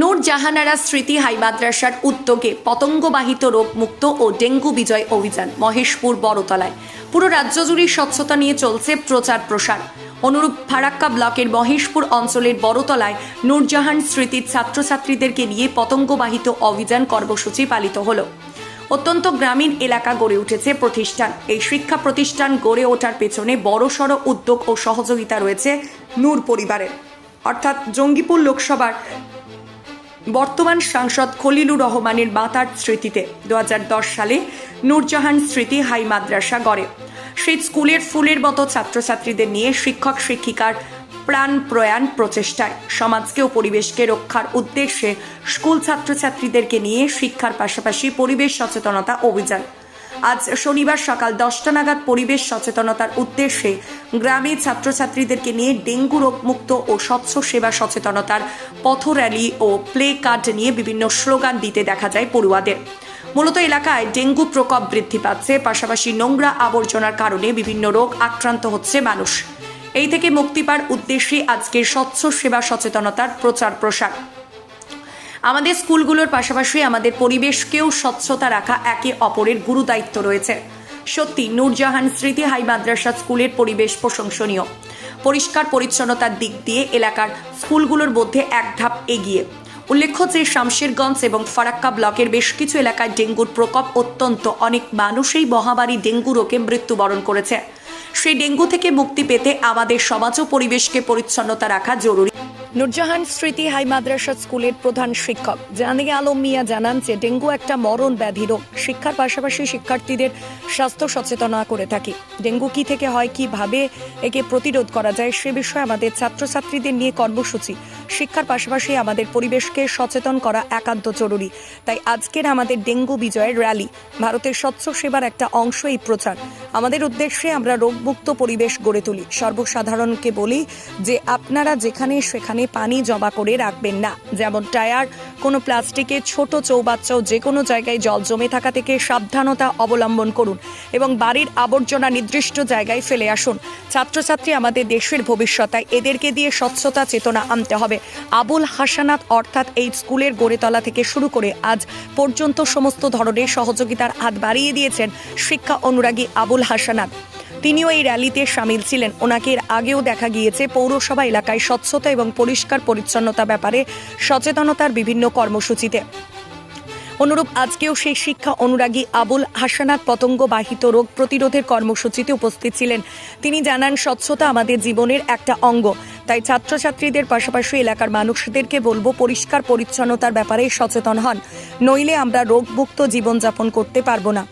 নূর জাহানারা স্মৃতি হাই মাদ্রাসার উদ্যোগে পতঙ্গবাহিত রোগমুক্ত ও ডেঙ্গু বিজয় অভিযান মহেশপুর বড়তলায়। পুরো রাজ্য জুড়ে স্বচ্ছতা নিয়ে চলছে প্রচার প্রসার। অনুরূপ ফারাক্কা ব্লকের মহেশপুর অঞ্চলের বড়তলায় নূরজাহান স্মৃতির ছাত্রছাত্রীদেরকে নিয়ে পতঙ্গবাহিত অভিযান কর্মসূচি পালিত হলো। অত্যন্ত গ্রামীণ এলাকা গড়ে উঠেছে প্রতিষ্ঠান। এই শিক্ষা প্রতিষ্ঠান গড়ে ওঠার পেছনে বড়সড় উদ্যোগ ও সহযোগিতা রয়েছে নূর পরিবারের। অর্থাৎ জঙ্গিপুর লোকসভার বর্তমান সাংসদ খলিলুর রহমানের মাতার স্মৃতিতে দু হাজার দশ সালে নূরজাহান স্মৃতি হাই মাদ্রাসা গড়ে। সেই স্কুলের ফুলের মতো ছাত্রছাত্রীদের নিয়ে শিক্ষক, শিক্ষিকার প্রাণ প্রয়াণ প্রচেষ্টায় সমাজকে ও পরিবেশকে রক্ষার উদ্দেশ্যে স্কুল ছাত্রছাত্রীদেরকে নিয়ে শিক্ষার পাশাপাশি পরিবেশ সচেতনতা অভিযান। আজ শনিবার সকাল দশটা নাগাদ পরিবেশ সচেতনতার উদ্দেশ্যে গ্রামে ছাত্রছাত্রীদেরকে নিয়ে ডেঙ্গু রোগমুক্ত ও স্বচ্ছ সেবা সচেতনতার পথ র্যালি ও প্লে কার্ড নিয়ে বিভিন্ন স্লোগান দিতে দেখা যায় পড়ুয়াদের। মূলত এলাকায় ডেঙ্গু প্রকোপ বৃদ্ধি পাচ্ছে, পাশাপাশি নোংরা আবর্জনার কারণে বিভিন্ন রোগ আক্রান্ত হচ্ছে মানুষ। এই থেকে মুক্তি পাওয়ার উদ্দেশ্যে আজকের স্বচ্ছ সেবা সচেতনতার প্রচার প্রসার। আমাদের স্কুলগুলোর পাশাপাশি আমাদের পরিবেশকেও স্বচ্ছতা রাখা একে অপরের গুরু দায়িত্ব রয়েছে। সত্যি, নূরজাহান স্মৃতি হাই মাদ্রাসা স্কুলের পরিবেশ প্রশংসনীয়। পরিষ্কার পরিচ্ছন্নতার দিক দিয়ে এলাকার স্কুলগুলোর মধ্যে এক ধাপ এগিয়ে। উল্লেখ্য যে শামশেরগঞ্জ এবং ফারাক্কা ব্লকের বেশ কিছু এলাকায় ডেঙ্গুর প্রকোপ অত্যন্ত। অনেক মানুষই মহামারী ডেঙ্গু রোগে মৃত্যুবরণ করেছে। সেই ডেঙ্গু থেকে মুক্তি পেতে আমাদের সমাজ ও পরিবেশকে পরিচ্ছন্নতা রাখা জরুরি। নুরজাহান স্মৃতি হাই মাদ্রাসা স্কুলের প্রধান শিক্ষক। জাহাঙ্গীর আলম মিয়া জানান যে, ডেঙ্গু একটা মরণ ব্যাধি রোগ। শিক্ষার পাশাপাশি শিক্ষার্থীদের স্বাস্থ্য সচেতনা করে থাকি। ডেঙ্গু কি থেকে হয়, কীভাবে একে প্রতিরোধ করা যায় সে বিষয়ে আমাদের ছাত্রছাত্রীদের নিয়ে কর্মসূচি। শিক্ষার পাশাপাশি আমাদের পরিবেশকে সচেতন করা একান্ত জরুরি। তাই আজকের আমাদের ডেঙ্গু বিজয়ের র্যালি ভারতের স্বচ্ছ সেবার একটা অংশ এই প্রচার। আমাদের উদ্দেশ্যে আমরা রোগমুক্ত পরিবেশ গড়ে তুলি। সর্বসাধারণকে বলি যে, আপনারা যেখানে সেখানে পানি জমা করে রাখবেন না। যেমন টায়ার, কোনো প্লাস্টিকে ছোট চৌবাচ্চাও যে কোনো জায়গায় জল জমে থাকা থেকে সাবধানতা অবলম্বন করুন এবং বাড়ির আবর্জনা নির্দিষ্ট জায়গায় ফেলে আসুন। ছাত্রছাত্রী আমাদের দেশের ভবিষ্যৎ তাই এদেরকে দিয়ে স্বচ্ছতা চেতনা আনতে হবে। আবুল হাসানাত অর্থাৎ এই স্কুলের গড়ে তোলা থেকে শুরু করে আজ পর্যন্ত সমস্ত ধরনের সহযোগিতার হাত বাড়িয়ে দিয়েছেন শিক্ষা অনুরাগী আবুল হাসানাত। তিনিও এই র্যালিতে সামিল ছিলেন। ওনাকে এর আগেও দেখা গিয়েছে পৌরসভা এলাকায় স্বচ্ছতা এবং পরিষ্কার পরিচ্ছন্নতা ব্যাপারে সচেতনতার বিভিন্ন কর্মসূচিতে। অনুরূপ আজকেও সেই শিক্ষা অনুরাগী আবুল হাসানাত পতঙ্গ বাহিত রোগ প্রতিরোধের কর্মসূচিতে উপস্থিত ছিলেন। তিনি জানান, স্বচ্ছতা আমাদের জীবনের একটা অঙ্গ। তাই ছাত্রছাত্রীদের পাশাপাশি এলাকার মানুষদেরকে বলব, পরিষ্কার পরিচ্ছন্নতার ব্যাপারে সচেতন হন। নইলে আমরা রোগমুক্ত জীবনযাপন করতে পারব না।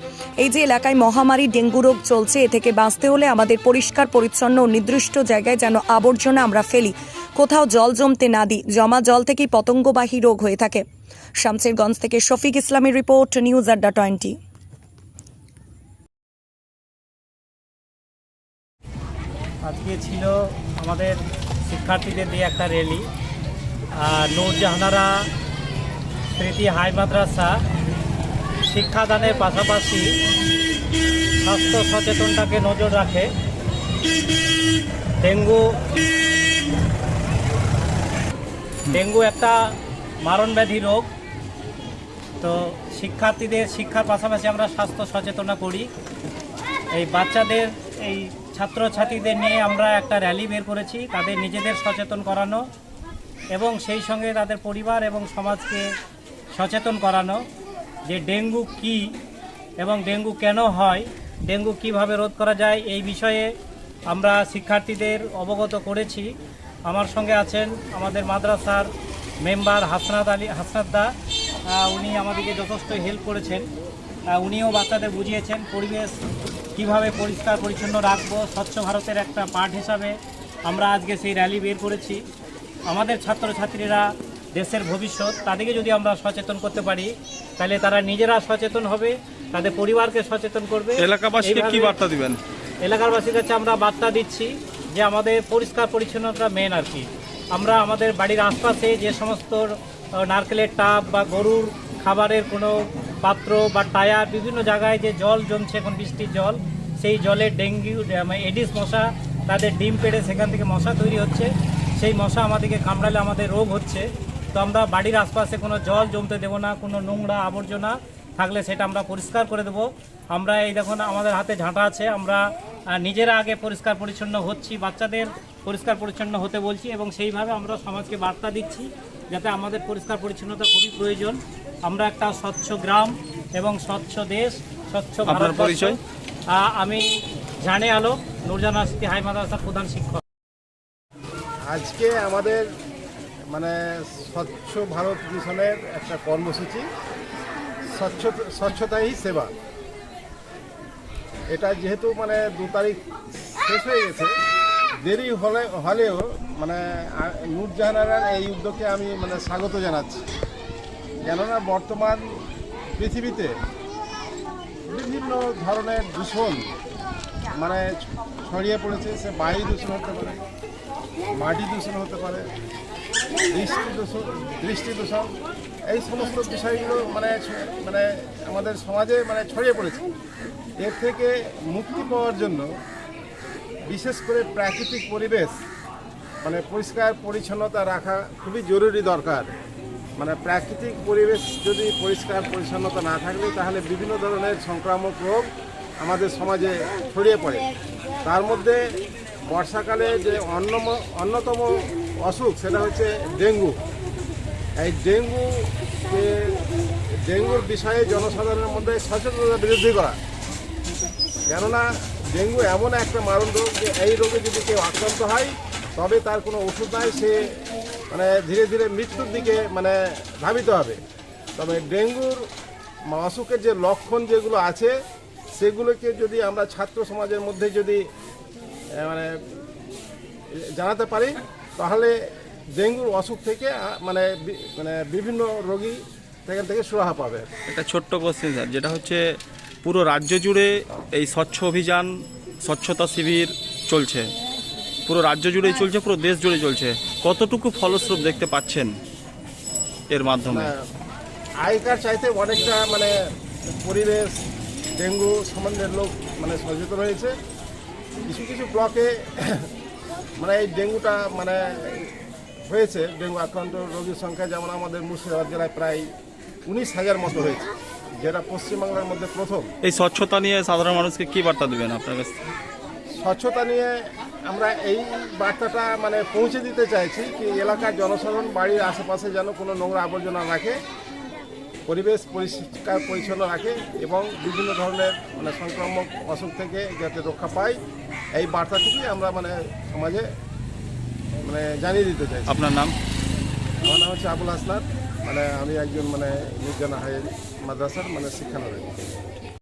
এই যে এলাকায় মহামারী, ডেঙ্গু রোগ চলছে, এ থেকে বাঁচতে হলে আমাদের পরিষ্কার, পরিচ্ছন্ন ও নির্দিষ্ট জায়গায় যেন আবর্জনা আমরা ফেলি। কোথাও জল জমতে না দিই, জমা জল থেকেই পতঙ্গবাহী রোগ হয়ে থাকে। শামসেরগঞ্জ থেকে শফিক ইসলামের রিপোর্ট, নিউজ আড্ডা টোয়েন্টি। আজকে ছিল আমাদের শিক্ষার্থীদের দিয়ে একটা র্যালি নূরজাহানারা স্মৃতি হাই মাদ্রাসা শিক্ষাদানের পাশাপাশি স্বাস্থ্য সচেতনটাকে নজর রাখে। ডেঙ্গু ডেঙ্গু একটা মারণ ব্যাধি রোগ। তো শিক্ষার্থীদের শিক্ষার পাশাপাশি আমরা স্বাস্থ্য সচেতনা করি। এই বাচ্চাদের, এই ছাত্রছাত্রীদের নিয়ে আমরা একটা র্যালি বের করেছি, তাদের নিজেদের সচেতন করানো এবং সেই সঙ্গে তাদের পরিবার এবং সমাজকে সচেতন করানো। যে ডেঙ্গু কি এবং ডেঙ্গু কেন হয়, ডেঙ্গু কীভাবে রোধ করা যায়, এই বিষয়ে আমরা শিক্ষার্থীদের অবগত করেছি। আমার সঙ্গে আছেন আমাদের মাদ্রাসার মেম্বার হাসনাত আলী, হাসনাত দা। উনি আমাদেরকে যথেষ্ট হেল্প করেছেন। উনিও বাচ্চাদের বুঝিয়েছেন পরিবেশ কীভাবে পরিষ্কার, পরিচ্ছন্ন রাখব, স্বচ্ছ ভারতের একটা পার্ট হিসাবে আমরা আজকে সেই র্যালি বের করেছি। আমাদের ছাত্রছাত্রীরা দেশের ভবিষ্যৎ তাদেরকে যদি আমরা সচেতন করতে পারি তাহলে তারা নিজেরা সচেতন হবে তাদের পরিবারকে সচেতন করবে। এলাকাবাসীকে কি বার্তা দিবেন? এলাকাবাসীর কাছে আমরা বার্তা দিচ্ছি যে আমাদের পরিষ্কার পরিচ্ছন্নতা মেন আর কি। আমরা আমাদের বাড়ির আশপাশে যে সমস্ত নারকেলের টাব বা গরুর খাবারের কোনো পাত্র বা টায়ার বিভিন্ন জায়গায় যে জল জমছে এখন বৃষ্টির জল সেই জলে ডেঙ্গু মানে এডিস মশা তাদের ডিম পেড়ে সেখান থেকে মশা তৈরি হচ্ছে। সেই মশা আমাদেরকে কামড়ালে আমাদের রোগ হচ্ছে। তো আমরা বাড়ির আশপাশে কোনো জল জমতে দেবো না কোনো নোংরা আবর্জনা থাকলে সেটা আমরা পরিষ্কার করে দেবো আমরা এই দেখুন আমাদের হাতে ঝাঁটা আছে আমরা নিজেরা আগে পরিষ্কার পরিচ্ছন্ন হচ্ছি বাচ্চাদের পরিষ্কার পরিচ্ছন্ন হতে বলছি এবং সেইভাবে আমরা সমাজকে বার্তা দিচ্ছি যাতে আমাদের পরিষ্কার পরিচ্ছন্নতা খুবই প্রয়োজন আমরা একটা স্বচ্ছ গ্রাম এবং স্বচ্ছ দেশ স্বচ্ছ আপনার ভারতবর্ষ। পরিচয়? আমি জানে আলো নুরজানা সিটি হাই মাদ্রাসার প্রধান শিক্ষক আজকে আমাদের মানে স্বচ্ছ ভারত মিশনের একটা কর্মসূচি, স্বচ্ছ স্বচ্ছতাই সেবা। এটা যেহেতু মানে দু তারিখ শেষ হয়ে গেছে, দেরি হলে, হলেও মানে নূরজাহানার এই উদ্যোগকে আমি মানে স্বাগত জানাচ্ছি। কেননা বর্তমান পৃথিবীতে বিভিন্ন ধরনের দূষণ মানে ছড়িয়ে পড়েছে, সে বায়ু দূষণ হতে পারে, মাটি দূষণ হতে পারে দৃষ্টি দূষণ, এই সমস্ত বিষয়গুলো মানে মানে আমাদের সমাজে মানে ছড়িয়ে পড়েছে। এর থেকে মুক্তি পাওয়ার জন্য বিশেষ করে প্রাকৃতিক পরিবেশ মানে পরিষ্কার পরিচ্ছন্নতা রাখা খুবই জরুরি দরকার। মানে প্রাকৃতিক পরিবেশ যদি পরিষ্কার পরিচ্ছন্নতা না থাকলে, তাহলে বিভিন্ন ধরনের সংক্রামক রোগ আমাদের সমাজে ছড়িয়ে পড়ে। তার মধ্যে বর্ষাকালে যে অন্যতম অসুখ, সেটা হচ্ছে ডেঙ্গু। এই ডেঙ্গু ডেঙ্গুর বিষয়ে জনসাধারণের মধ্যে সচেতনতা বৃদ্ধি করা। কেননা, ডেঙ্গু এমন একটা মারণ রোগ যে এই রোগে যদি কেউ আক্রান্ত হয়, তবে তার কোনো ওষুধ নাই, সে মানে ধীরে ধীরে মৃত্যুর দিকে মানে ধাবিত হবে। তবে ডেঙ্গুর অসুখের যে লক্ষণ যেগুলো আছে, সেগুলোকে যদি আমরা ছাত্র সমাজের মধ্যে যদি মানে জানাতে পারি তাহলে ডেঙ্গুর অসুখ থেকে মানে মানে বিভিন্ন রোগী সেখান থেকে সুরাহা পাবে। একটা ছোট্ট কোশ্চেন স্যার যেটা হচ্ছে পুরো রাজ্য জুড়ে এই স্বচ্ছ অভিযান স্বচ্ছতা শিবির চলছে। পুরো রাজ্য জুড়েই চলছে পুরো দেশ জুড়ে চলছে। কতটুকু ফলস্বরূপ দেখতে পাচ্ছেন এর মাধ্যমে? আগেকার চাইতে অনেকটা মানে পরিবেশ ডেঙ্গু সম্বন্ধে লোক মানে সচেতন হয়েছে। কিছু কিছু ব্লকে মানে এই ডেঙ্গুটা মানে হয়েছে ডেঙ্গু আক্রান্ত রোগীর সংখ্যা যেমন আমাদের মুর্শিদাবাদ জেলায় প্রায় উনিশ হাজার মতো হয়েছে যেটা পশ্চিমবাংলার মধ্যে প্রথম। এই স্বচ্ছতা নিয়ে সাধারণ মানুষকে কি বার্তা দেবেন আপনার কাছে স্বচ্ছতা নিয়ে আমরা এই বার্তাটা মানে পৌঁছে দিতে চাইছি কি এলাকার জনসাধারণ বাড়ির আশেপাশে যেন কোনো নোংরা আবর্জনা রাখে পরিবেশ পরিষ্কার পরিচ্ছন্ন রাখে এবং বিভিন্ন ধরনের মানে সংক্রামক অসুখ থেকে যাতে রক্ষা পায় এই বার্তাটুকুই আমরা মানে সমাজে মানে জানিয়ে দিতে চাই আপনার নাম? আমার নাম হচ্ছে আবুল হাসনাত মানে আমি একজন মানে নির্জনা হাই মাদ্রাসার মানে শিক্ষানবিদ